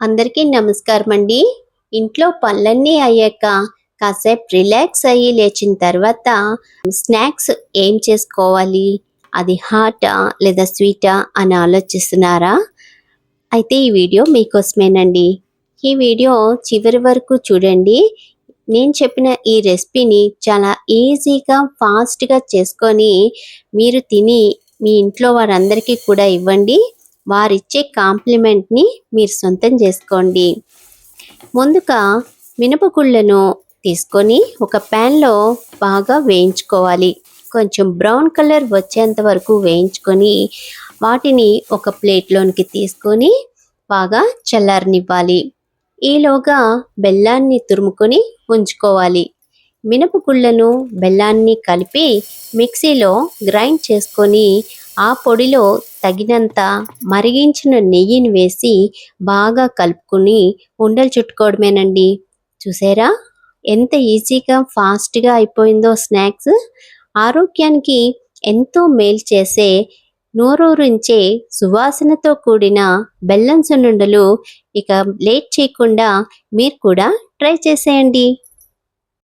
అందరికీ నమస్కారం అండి ఇంట్లో పనులన్నీ అయ్యాక కాసేపు రిలాక్స్ అయ్యి లేచిన తర్వాత స్నాక్స్ ఏం చేసుకోవాలి? అది హాటా లేదా స్వీటా అని ఆలోచిస్తున్నారా? అయితే ఈ వీడియో మీకోసమేనండి. ఈ వీడియో చివరి వరకు చూడండి. నేను చెప్పిన ఈ రెసిపీని చాలా ఈజీగా ఫాస్ట్గా చేసుకొని మీరు తిని మీ ఇంట్లో వారందరికీ కూడా ఇవ్వండి. వారిచ్చే కాంప్లిమెంట్ని మీరు సొంతం చేసుకోండి. ముందుగా మినపగుళ్ళను తీసుకొని ఒక ప్యాన్లో బాగా వేయించుకోవాలి. కొంచెం బ్రౌన్ కలర్ వచ్చేంత వరకు వేయించుకొని వాటిని ఒక ప్లేట్లోనికి తీసుకొని బాగా చల్లారనివ్వాలి. ఈలోగా బెల్లాన్ని తురుముకొని ఉంచుకోవాలి. మినపగుళ్ళను బెల్లాన్ని కలిపి మిక్సీలో గ్రైండ్ చేసుకొని ఆ పొడిలో తగినంత మరిగించిన నెయ్యిని వేసి బాగా కలుపుకొని ఉండలు చుట్టుకోవడమేనండి. చూసారా? ఎంత ఈజీగా ఫాస్ట్గా అయిపోయిందో స్నాక్స్. ఆరోగ్యానికి ఎంతో మేలు చేసే నోరూరించే సువాసనతో కూడిన బెల్లం సున్నుండలు ఇక లేట్ చేయకుండా మీరు కూడా ట్రై చేసేయండి.